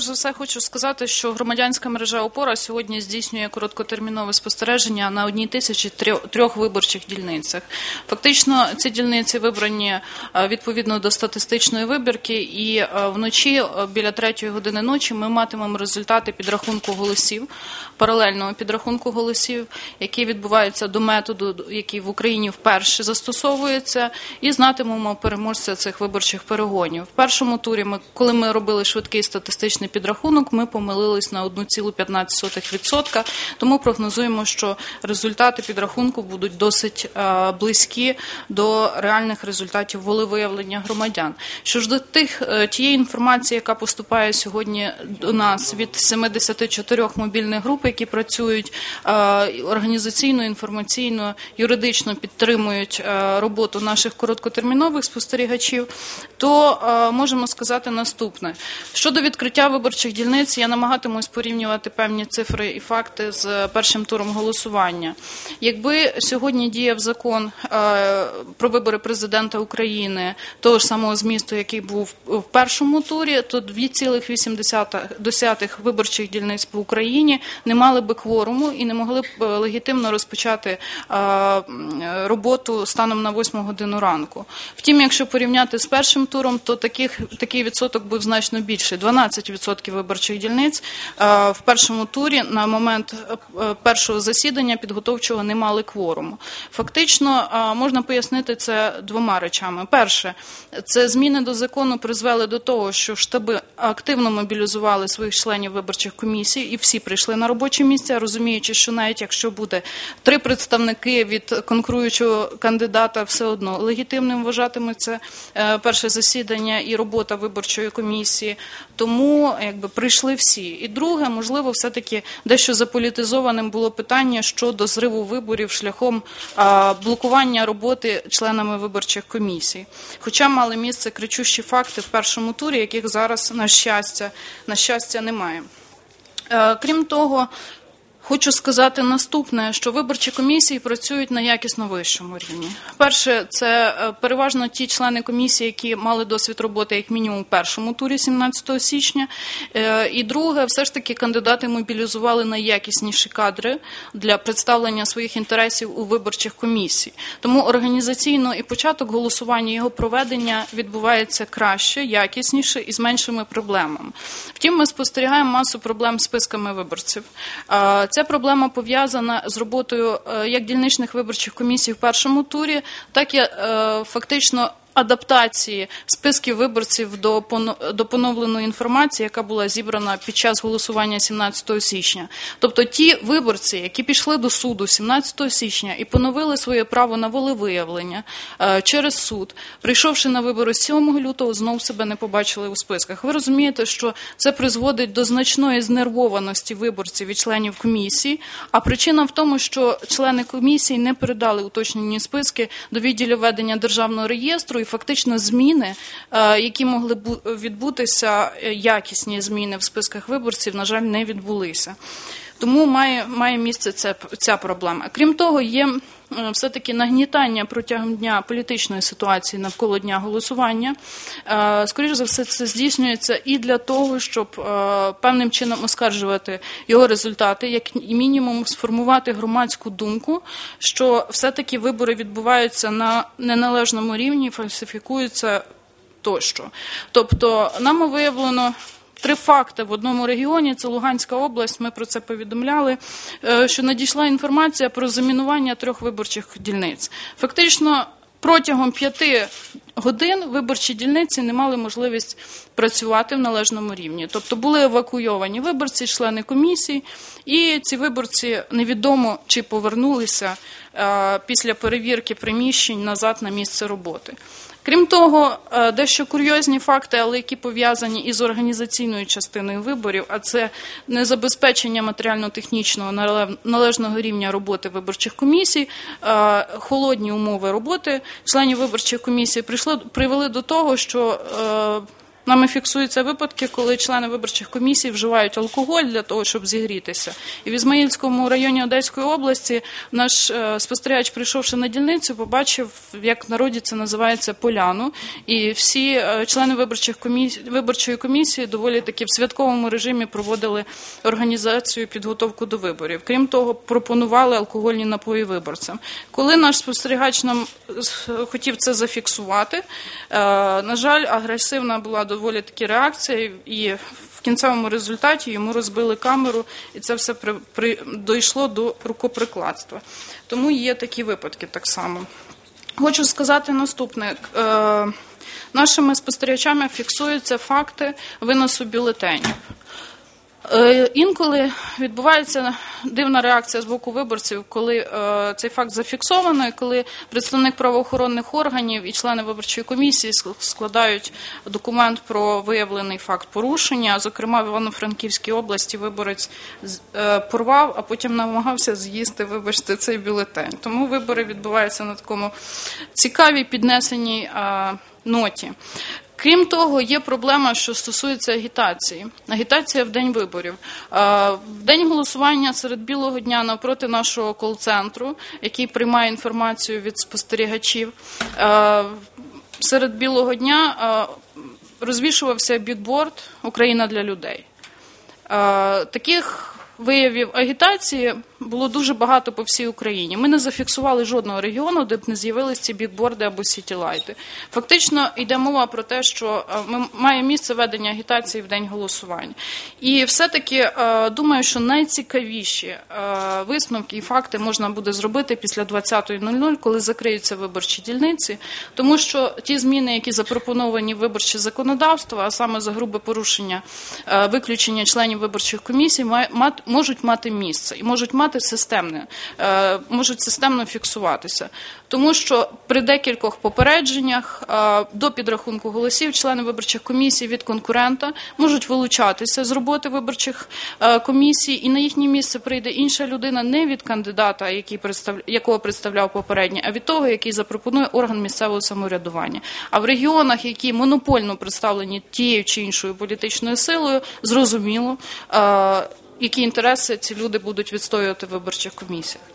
Перш за все хочу сказати, що громадянська мережа опора сьогодні здійснює короткотермінове спостереження на одній тисячі трьох- виборчих дільницях. Фактично, ці дільниці вибрані е, відповідно до статистичної вибірки, і е, вночі е, біля третьої години ночі ми матимемо результати підрахунку голосів, паралельного підрахунку голосів, який відбувається до методу, який в Україні вперше застосовується, і знатимемо переможця цих виборчих перегонів. В першому турі, ми, коли ми робили швидкий статистичний підрахунок, ми помилились на 1,15%, тому прогнозуємо, що результати підрахунку будуть досить е, близькі до реальних результатів волевиявлення громадян. Що ж до тих е, тієї інформації, яка поступає сьогодні до нас від 74 мобільних груп, які працюють е, організаційно, інформаційно, юридично підтримують роботу наших короткотермінових спостерігачів, то можемо сказати наступне: щодо відкриття виборчих дільниць, я намагатимусь порівнювати певні цифри і факти з першим туром голосування. Якби сьогодні діяв закон е, про вибори президента України того ж самого змісту, який був в першому турі, то 2,8 виборчих дільниць по Україні не мали би кворуму і не могли б е, легітимно розпочати е, роботу станом на 8 годину ранку. Втім, якщо порівняти з першим туром, то таких, такий відсоток був значно більший. 12% виборчих дільниць е, в першому турі на момент е, першого засідання підготовчого не мали кворуму. Фактично е, можна пояснити це двома речами. Перше, це зміни до закону призвели до того, що штаби активно мобілізували своїх членів виборчих комісій, і всі прийшли на робочі місця, розуміючи, що навіть якщо буде три представники від конкуруючого кандидата, все одно легітимним вважатиметься перше засідання і робота виборчої комісії. Тому якби прийшли всі. І друге, можливо, все-таки дещо заполітизованим було питання щодо зриву виборів шляхом а, блокування роботи членами виборчих комісій. Хоча мали місце кричущі факти в першому турі, яких зараз на щастя, на щастя немає. Е, Крім того, хочу сказати наступне, що виборчі комісії працюють на якісно вищому рівні. Перше, це е, переважно ті члени комісії, які мали досвід роботи як мінімум в першому турі 17 січня. Е, І друге, все ж таки кандидати мобілізували найякісніші кадри для представлення своїх інтересів у виборчих комісій. Тому організаційно і початок голосування, його проведення відбувається краще, якісніше і з меншими проблемами. Втім, ми спостерігаємо масу проблем з списками виборців. Е, Ця проблема пов'язана з роботою е, як дільничних виборчих комісій в першому турі, так і е, фактично. Адаптації списків виборців до до поновленої інформації, яка була зібрана під час голосування 17 січня. Тобто ті виборці, які пішли до суду 17 січня і поновили своє право на волевиявлення е, через суд, прийшовши на вибори 7 лютого, знов себе не побачили у списках. Ви розумієте, що це призводить до значної знервованості виборців і членів комісії. А причина в тому, що члени комісії не передали уточнені списки до відділу ведення державного реєстру, і фактично зміни, е, які могли б відбутися, е, якісні зміни в списках виборців, на жаль, не відбулися. Тому має, має місце це, ця проблема. Крім того, є все-таки нагнітання протягом дня політичної ситуації навколо дня голосування. Е, Скоріше за все, це здійснюється і для того, щоб е, певним чином оскаржувати його результати, як мінімум сформувати громадську думку, що все-таки вибори відбуваються на неналежному рівні, фальсифікуються тощо. Тобто, нами виявлено. Три факти в одному регіоні, це Луганська область. Ми про це повідомляли. е, Що надійшла інформація про замінування трьох виборчих дільниць. Фактично, протягом п'яти годин виборчі дільниці не мали можливість працювати в належному рівні. Тобто були евакуйовані виборці, члени комісій, і ці виборці невідомо чи повернулися е, після перевірки приміщень назад на місце роботи. Крім того, е, дещо курйозні факти, але які пов'язані із організаційною частиною виборів, а це незабезпечення матеріально-технічного нале- належного рівня роботи виборчих комісій, е, холодні умови роботи членів виборчих комісій прийшло, привели до того, що е, Нами фіксуються випадки, коли члени виборчих комісій вживають алкоголь для того, щоб зігрітися. І в Ізмаїльському районі Одеської області наш е, спостерігач, прийшовши на дільницю, побачив, як в народі це називається поляну. І всі е, члени виборчих комісій, виборчої комісії доволі таки в святковому режимі проводили організацію підготовку до виборів. Крім того, пропонували алкогольні напої виборцям. Коли наш спостерігач нам е, хотів це зафіксувати, на жаль, агресивна була доволі такі реакція, і в кінцевому результаті йому розбили камеру, і це все при, при, дійшло до рукоприкладства. Тому є такі випадки так само. Хочу сказати наступне. Е, Нашими спостерігачами фіксуються факти виносу бюлетенів. Е, Інколи відбувається дивна реакція з боку виборців, коли е, цей факт зафіксовано, і коли представник правоохоронних органів і члени виборчої комісії складають документ про виявлений факт порушення. Зокрема, в Івано-Франківській області виборець е, порвав, а потім намагався з'їсти, вибачте, цей бюлетень. Тому вибори відбуваються на такому цікавій піднесеній ноті. Крім того, є проблема, що стосується агітації. Агітація в день виборів. Е, В день голосування серед білого дня навпроти нашого кол-центру, який приймає інформацію від спостерігачів. е, Серед білого дня е, розвішувався бікборд Україна для людей. Таких виявів агітації було дуже багато по всій Україні. Ми не зафіксували жодного регіону, де б не з'явилися ці бікборди або сітілайти. Фактично йде мова про те, що е, ми має місце ведення агітації в день голосування. І все-таки е, думаю, що найцікавіші е, висновки і факти можна буде зробити після 20.00, коли закриються виборчі дільниці, тому що ті зміни, які запропоновані в виборче законодавство, а саме за грубе порушення виключення членів виборчих комісій, можуть мати місце і можуть мати системне, е, можуть системно фіксуватися. Тому що при декількох попередженнях е, до підрахунку голосів члени виборчих комісій від конкурента можуть вилучатися з роботи виборчих е, комісій, і на їхнє місце прийде інша людина не від кандидата, який представ... якого представляв попередній, а від того, який запропонує орган місцевого самоврядування. А в регіонах, які монопольно представлені тією чи іншою політичною силою, зрозуміло, які інтереси ці люди будуть відстоювати в виборчих комісіях.